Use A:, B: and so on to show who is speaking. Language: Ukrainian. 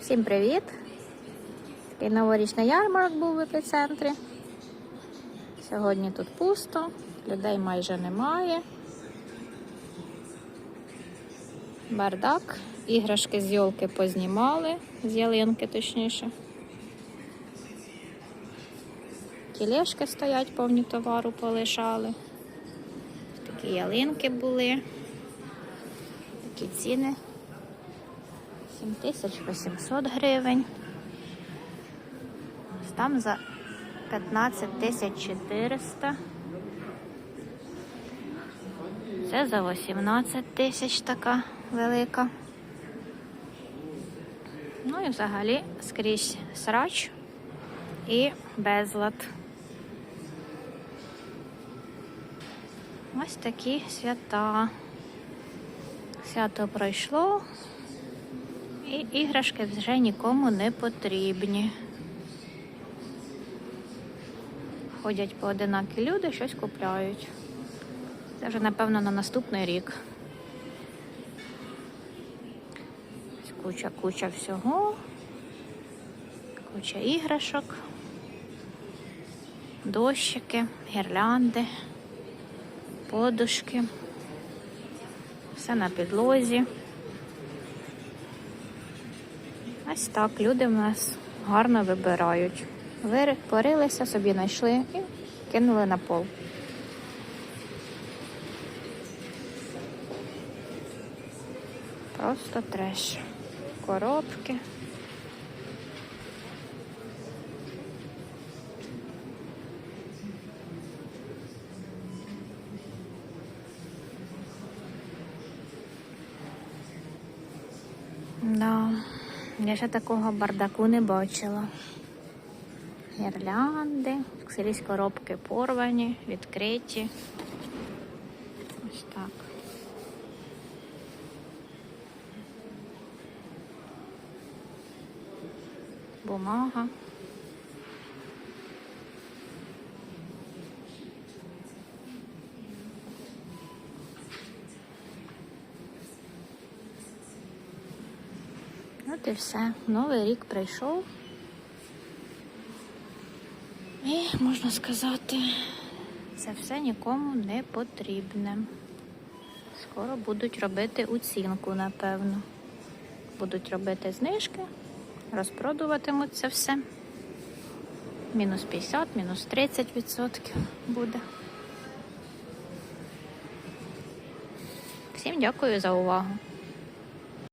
A: Всім привіт! Такий новорічний ярмарок був в епіцентрі. Сьогодні тут пусто, людей майже немає. Бардак, іграшки з йолки познімали, з ялинки точніше. Тілешки стоять, повні товару полишали. Такі ялинки були. Такі ціни. 7800 гривень. Там за 15 тисяч Це за 18 тисяч така велика. Ну і взагалі скрізь срач і безлад. Ось такі свята. Свято пройшло, і іграшки вже нікому не потрібні. Ходять поодинакі люди, щось купляють. Це вже, напевно, на наступний рік. Куча-куча всього, куча іграшок, дощики, гірлянди, подушки. Все на підлозі. Ось так люди в нас гарно вибирають. Порилися, собі знайшли і кинули на пол. Просто треш. Коробки. Да, я ще такого бардаку не бачила. Гірлянди, скрізь коробки порвані, відкриті. Ось так. Бумага. От і все. Новий рік прийшов. І можна сказати, це все нікому не потрібне. Скоро будуть робити оцінку, напевно. Будуть робити знижки, розпродуватимуть це все. Мінус 50, мінус 30 відсотків буде. Всім дякую за увагу.